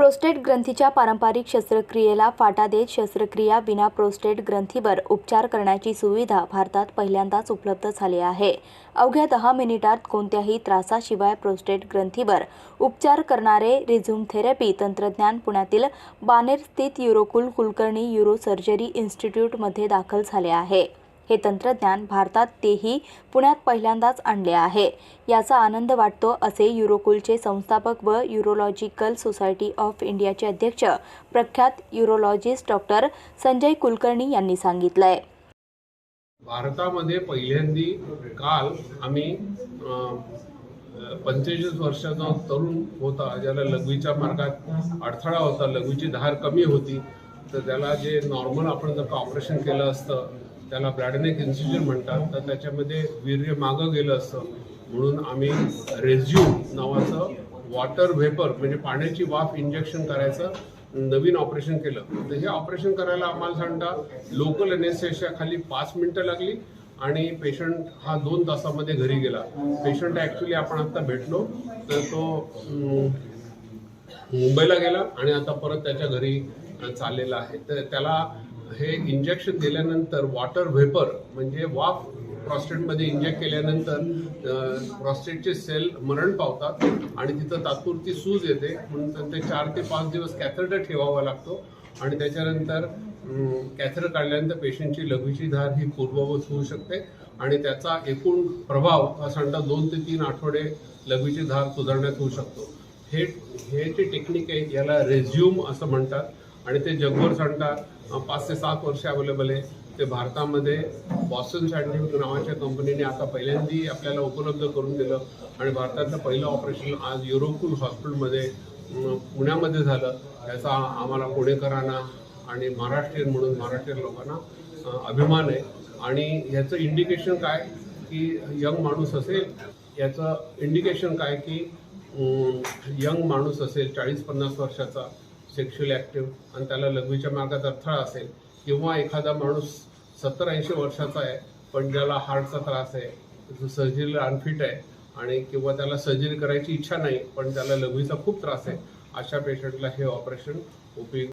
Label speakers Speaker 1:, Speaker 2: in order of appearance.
Speaker 1: Prostate ग्रंथीच्या पारंपरिक शस्त्रक्रियेला फाटा देत शस्त्रक्रिया विना प्रोस्टेट ग्रंथीवर उपचार करण्याची सुविधा भारतात पहिल्यांदाच उपलब्ध झाली आहे. अवघ्या दहा मिनिटात कोणत्याही त्रासाशिवाय प्रोस्टेट ग्रंथीवर उपचार करणारे रिझ्युम थेरपी तंत्रज्ञान पुण्यातील बानेर स्थित युरोकुल कुलकर्णी युरो सर्जरी इन्स्टिट्यूटमध्ये दाखल झाले आहे. हे तंत्रज्ञान भारतात तेही पुण्यात पहिल्यांदाच आणले आहे. याचा आनंद वाटतो असे युरोकुलचे संस्थापक व युरोलॉजिकल सोसायटी ऑफ इंडियाचे अध्यक्ष प्रख्यात युरोलॉजिस्ट डॉक्टर संजय कुलकर्णी यांनी सांगितलंय.
Speaker 2: भारतामध्ये पहिल्यांदी काल आम्ही पंचेचाळीस वर्षाचा तरुण होता ज्याला लघवीच्या मार्गात अडथळा होता लघवीची धार कमी होती. तर त्याला जे नॉर्मल आपण जर का ऑपरेशन केलं असतं त्याला ब्लॅडनेक इन्सिजन म्हणतात तर त्याच्यामध्ये वीर्य मागं गेलं असतं. म्हणून आम्ही रेझ्यूम नावाचं वॉटर व्हेपर म्हणजे पाण्याची वाफ इंजेक्शन करायचं नवीन ऑपरेशन केलं. तर हे ऑपरेशन करायला आम्हाला सांगता लोकल एनएसएसच्या खाली पाच मिनिटं लागली आणि पेशंट हा दोन तासामध्ये घरी गेला. पेशंट ॲक्च्युली आपण आता भेटलो तर तो मुंबईला गेला आणि आता परत त्याच्या घरी चाललेला आहे. तर त्याला हे इंजेक्शन दिल्यानंतर वॉटर व्हेपर म्हणजे वाफ प्रॉस्टेटमध्ये इंजेक्ट केल्यानंतर प्रॉस्टेटचे सेल मरण पावतात आणि तिथं तात्पुरती सूज येते. म्हणून ते चार ते पाच दिवस कॅथेटर ठेवावा लागतो आणि त्याच्यानंतर कॅथेटर काढल्यानंतर पेशंटची लघवीची धार ही पूर्ववत होऊ शकते आणि त्याचा एकूण प्रभाव हा साधारणतः दोन ते तीन आठवडे लघवीची धार सुधारण्यात होऊ शकतो. हे हे जे टेक्निक आहे याला रेझ्यूम असं म्हणतात. आणि ते जगभर सांगता पाच ते सात वर्ष अवेलेबल आहे. ते भारतामध्ये बॉस्टन सायंटिफिक नावाच्या कंपनीने आता पहिल्यांदी आपल्याला उपलब्ध करून दिलं. आणि भारतातलं पहिलं ऑपरेशन आज युरोकुल हॉस्पिटलमध्ये पुण्यामध्ये झालं. याचा आम्हाला पुणेकरांना आणि महाराष्ट्रीयन म्हणून महाराष्ट्रीयन लोकांना अभिमान आहे. आणि ह्याचं इंडिकेशन काय की यंग माणूस असेल याचं इंडिकेशन काय की यंग माणूस असेल चाळीस पन्नास वर्षाचा सेक्शुअली ॲक्टिव्ह आणि त्याला लघवीच्या मार्गात अडथळा असेल किंवा एखादा माणूस सत्तर ऐंशी वर्षाचा आहे पण ज्याला हार्टचा त्रास आहे जो सर्जरीला अनफिट आहे आणि किंवा त्याला सर्जरी करायची इच्छा नाही पण त्याला लघवीचा खूप त्रास आहे अशा पेशंटला हे ऑपरेशन उपयोग